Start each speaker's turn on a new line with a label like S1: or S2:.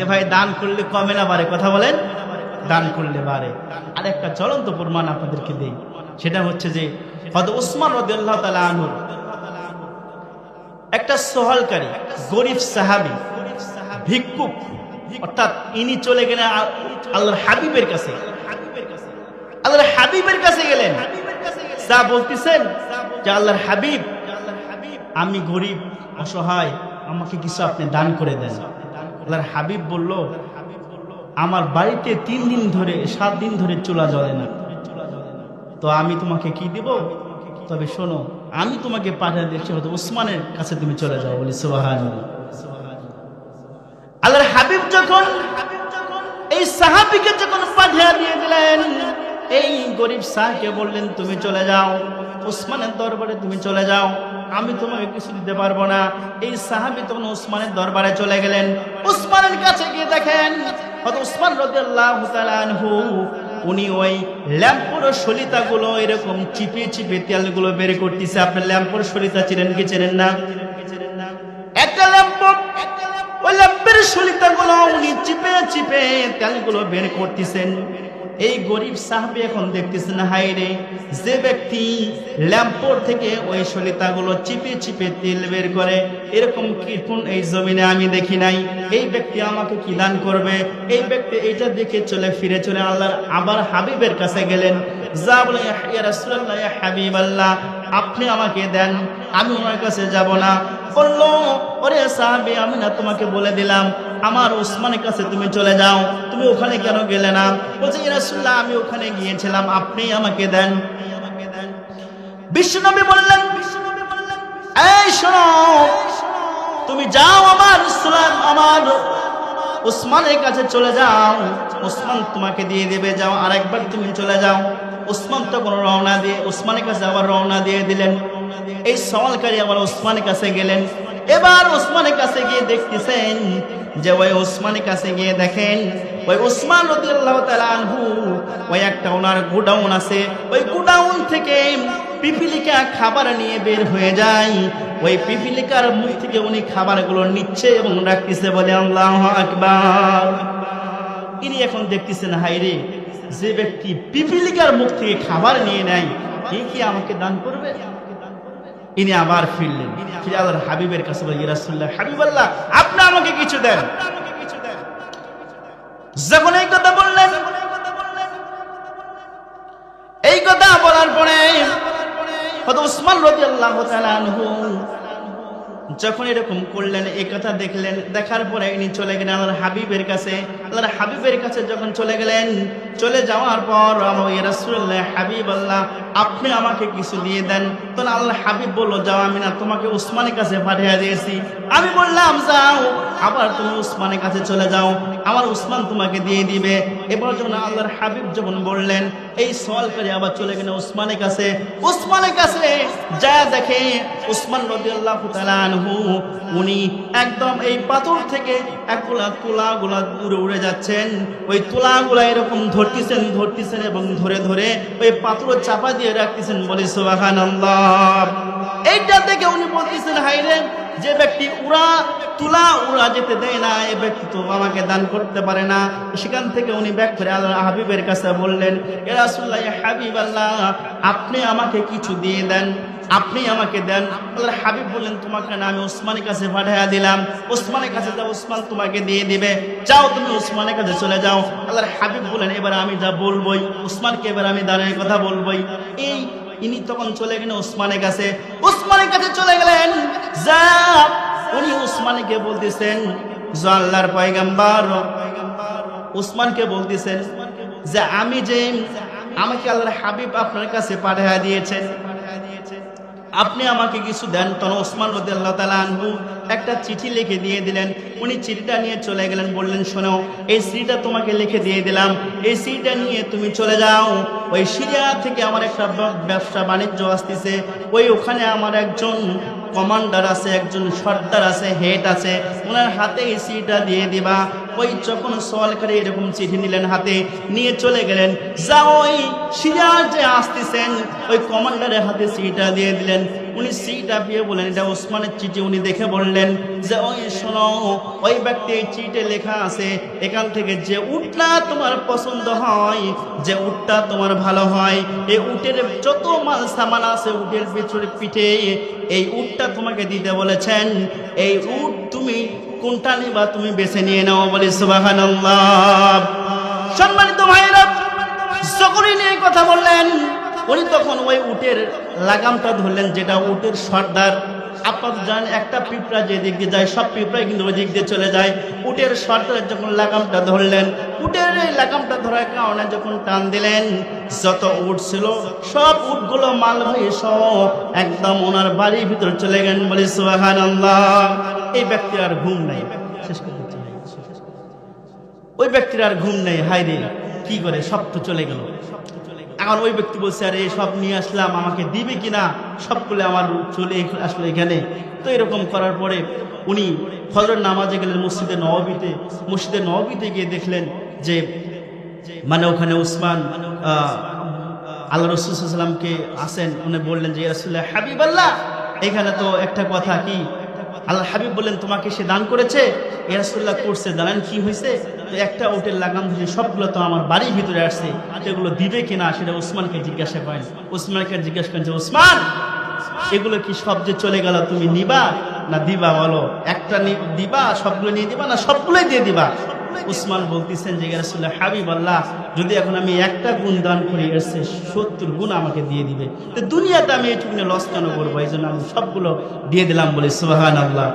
S1: তে ভাই দান করলে কমে না বাড়ে? কথা বলেন। দান করলে বাড়ে। আর একটা চলন্ত প্রমাণ আপনাদেরকে দেই। সেটা হচ্ছে যে হয়ত উসমান আনহুর একটা সহলকারী, গরিব সাহাবি, ভিক্ষুক, অর্থাৎ ইনি চলে গেলেন আল্লাহর হাবিবের কাছে। আল্লাহর হাবিবের কাছে গেলেন। যা বলতেছেন যে আল্লাহর হাবিব, আমি গরিব, অসহায়, আমাকে কিছু আপনি দান করে দেন। আল্লাহর হাবিব বলল, আমার বাড়িতে তিন দিন ধরে, সাত দিন ধরে চুলা জ্বলে না। তো আমি তোমাকে কি দিব? তবে শোনো, আমি তোমাকে পাঠিয়ে দিচ্ছি হয়তো উসমানের কাছে তুমি চলে যাও বলি সুবাহান আল্লাহর হাবিব যখন এই সাহাবিকে যখন পাঠিয়ে দিয়ে দিলেন, এই গরিব শাহকে বললেন, তুমি চলে যাও। উসমানের দরবারে তুমি চলে যাও। আমি তোমাকে কিছু দিতে পারব না। এই সাহাবি তখন উসমানের দরবারে চলে গেলেন। উসমানের কাছে গিয়ে দেখেন উসমান তাআলা উনি ওই ল্যাম্পোর সলিতাগুলো এরকম চিপে চিপে তেলগুলো বের করতেছে। আপনার ল্যাম্পোর সলিতা চিনেন কি চেনেন না? একটা ল্যাম্প, ওই ল্যাম্পের সলিতাগুলো উনি চিপে চিপে তেলগুলো বের করতেছেন। এই গরিব সাহাবি এখন দেখতেছেন হাই রে। যে ব্যক্তি ল্যাম্পোর থেকে ওই সলিতাগুলো চিপে চিপে তেল বের করে, এরকম কীর্তন এই জমিনে আমি দেখি নাই? এই ব্যক্তি আমাকে কি দান করবে? এই ব্যক্তি এইটা দেখে চলে, ফিরে চলে আল্লাহর আবার হাবিবের কাছে গেলেন। যা বলে হাবিবাল্লাহ, আপনি আমাকে দেন, আমি ওনার কাছে যাব না। বলল, ওরে সাহাবি, আমি না তোমাকে বলে দিলাম, আমার ওসমানের কাছে তুমি চলে যাও, তুমি ওখানে কেন গেলে না? বলছে রাসূলুল্লাহ, আমি ওখানে গিয়েছিলাম, আপনি আমাকে দেন। বিশ্বনবী বললেন, এই শোনো, তুমি যাও আমার ইসলাম আমার ওসমানের কাছে চলে যাও ওসমান তোমাকে দিয়ে দেবে, যাও, আরেকবার তুমি চলে যাও। ওসমান তখন রওনা দিয়ে ওসমানের কাছে আবার রওনা দিয়ে দিলেন। এই সওয়ালকারী আবার ওসমানের কাছে গেলেন। এবার ওসমানের কাছে গিয়ে দেখতেছেন যে ওই ওসমানের কাছে গিয়ে দেখেন, ওই ওসমান আনহু, ওই একটা ওনার গোডাউন আছে। ওই গোডাউন থেকে পিপিলিকা খাবার নিয়ে বের হয়ে যায়। ওই পিপিলিকার মুখ থেকে উনি খাবারগুলো নিচ্ছে এবং রাখতেছে বলে, আল্লাহ আকবার। ইনি এখন দেখতেছেন হাইরে যে ব্যক্তি পিপিলিকার মুখ থেকে খাবার নিয়ে নেয় এ কি আমাকে দান করবে? ইনি আবার ফিরলেন। ফিরে আল্লাহর হাবিবের কাছে বলে রাসূলুল্লাহ, হাবিবাল্লাহ, আপনি আমাকে কিছু দেন। যখন এই কথা বললেন, এই কথা বলার পরে উসমান তাআলা আনহু যখন এরকম করলেন, এই কথা দেখলেন, দেখার পরে ইনি চলে গেলেন আল্লাহর হাবিবের কাছে। আল্লাহর হাবিবের কাছে যখন চলে গেলেন চলে যাওয়ার পর আমার রাসূলুল্লাহ হাবিব আল্লাহ আপনি আমাকে কিছু দিয়ে দেন। তখন আল্লাহ হাবিব বলল, যাও আমি না তোমাকে উসমানের কাছে পাঠিয়ে দিয়েছি। আমি বললাম, যাও, আবার তুমি উসমানের কাছে চলে যাও, আমার উসমান তোমাকে দিয়ে দিবে। এবার যখন আল্লাহর হাবিব যখন বললেন, এই সওয়াল করে আবার চলে গেলেন উসমানের কাছে। উসমানের কাছে যা দেখে উসমান রাদিয়াল্লাহু তাআলা আনহু, উনি একদম এই পাথর থেকে একগুলা তুলাগুলা উড়ে উড়ে যাচ্ছেন। ওই তুলাগুলা এরকম ধরতেছেন ধরতেছেন এবং ধরে ধরে ওই পাথর চাপা দিয়ে রাখতেছেন বলে সুবহানাল্লাহ। এইটা থেকে উনি বলতেছেন হাইরে যে ব্যক্তি উড়া, তুলা উড়া যেতে দেয় না, এ ব্যক্তি তো আমাকে দান করতে পারে না। সেখান থেকে উনি ব্যাক করে আল্লাহ হাবিবের কাছে বললেন, এ রাসূলুল্লাহ হাবিব আল্লাহ আপনি আমাকে কিছু দিয়ে দেন। আপনি আমাকে দেন। আল্লাহ হাবিব বললেন, তোমাকে না, আমি ওসমানের কাছে পাঠিয়ে দিলাম। ওসমানের কাছে যাও, ওসমান তোমাকে দিয়ে দিবে। যাও তুমি ওসমানের কাছে চলে যাও। আল্লাহর হাবিব বললেন, এবার আমি যা বলবই, ওসমানকে এবার আমি দানের কথা বলবই। এই ইনি তখন চলে গেলেন ওসমানের কাছে। ওসমানের কাছে চলে গেলেন। যা, উনি ওসমানকে বলতেছেন আল্লাহর পয়গাম্বার। ওসমানকে বলতেছেন, যে আমি যে, আমাকে আল্লাহর হাবিব আপনার কাছে পাঠিয়ে দিয়েছেন। আপনি আমাকে কিছু দেন? তখন ওসমান রদি আল্লাহ তালা আনহু একটা চিঠি লিখে দিয়ে দিলেন। উনি চিঠিটা নিয়ে চলে গেলেন, বললেন, শোনো, এই চিঠিটা তোমাকে লিখে দিয়ে দিলাম। এই চিঠিটা নিয়ে তুমি চলে যাও। ওই সিরিয়া থেকে আমার একটা ব্যবসা বাণিজ্য আসতেছে। ওই ওখানে আমার একজন কমান্ডার আছে, একজন সর্দার আছে, হেড আছে। ওনার হাতে এই চিঠিটা দিয়ে দিবা। ওই যখন সওয়ালকারী এরকম চিঠি নিলেন হাতে, নিয়ে চলে গেলেন। যা ওই সিরিয়া যে আসতেছেন, ওই কমান্ডারের হাতে চিঠিটা দিয়ে দিলেন। উনি চিঠি পেয়ে বলেন এটা ওসমানের চিঠি। উনি দেখে বললেন, যে ওই শোনো, ওই ব্যক্তি এই চিঠে লেখা আছে, এখান থেকে যে উটটা তোমার পছন্দ হয়, যে উটটা তোমার ভালো হয়, এই উটের যত মাল সামান আছে, উটের পিছনে পিঠে, এই উটটা তোমাকে দিতে বলেছেন। এই উট তুমি কোনটা নিবা তুমি বেছে নিয়ে নাও বলে সুবাহান সম্মানিত ভাইরা যখনই নিয়ে কথা বললেন, উনি তখন ওই উটের লাগামটা ধরলেন, যেটা উটের সর্দার আপনার জানেন একটা পিঁপড়া যে দিক দিয়ে যায়, সব পিঁপড়াই কিন্তু ওই দিক দিয়ে চলে যায়। উটের সর্দার যখন লাগামটা ধরলেন, উটের এই লাগামটা ধরার কারণে যখন টান দিলেন, যত উট ছিল, সব উটগুলো মাল হয়ে সব একদম ওনার বাড়ির ভিতরে চলে গেলেন বলে সুবাহান এই ব্যক্তির আর ঘুম নাই। শেষ করে দিচ্ছি। ওই ব্যক্তির আর ঘুম নেই। হাই রে কি করে? সব তো চলে গেল। এখন ওই ব্যক্তি বলছে, আরে সব নিয়ে আসলাম, আমাকে দিবে কিনা? সবগুলো আমার চলে আসলো এখানে। তো এরকম করার পরে উনি ফজর নামাজে গেলেন মসজিদে নবীতে মসজিদে নবীতে গিয়ে দেখলেন যে মানে ওখানে উসমান আল্লাহ রসুলামকে আসেন। উনি বললেন যে রসুল্লাহ হাবিব আল্লাহ এখানে তো একটা কথা কি? আল্লাহ হাবিব বললেন, তোমাকে সে দান করেছে? এরাসুল্লাহ করছে। জানেন কি হয়েছে তো একটা ওটের লাগাম ধরে সবগুলো তো আমার বাড়ির ভিতরে আসছে। এগুলো দিবে কিনা সেটা উসমানকে জিজ্ঞাসা করেন। উসমানকে জিজ্ঞাসা করেন যে উসমান এগুলো কি সব যে চলে গেল তুমি নিবা না দিবা বলো? একটা দিবা, সবগুলো নিয়ে দিবা না সবগুলোই দিয়ে দিবা? উসমান বলতেছেন যে রাসূলুল্লাহ হাবিব আল্লাহ যদি এখন আমি একটা গুণ দান করি এসছে সত্তর গুণ আমাকে দিয়ে দিবে। তো দুনিয়াতে আমি এইটুকুনে লস কেন করব? এই জন্য আমি সবগুলো দিয়ে দিলাম বলে সুবাহান আল্লাহ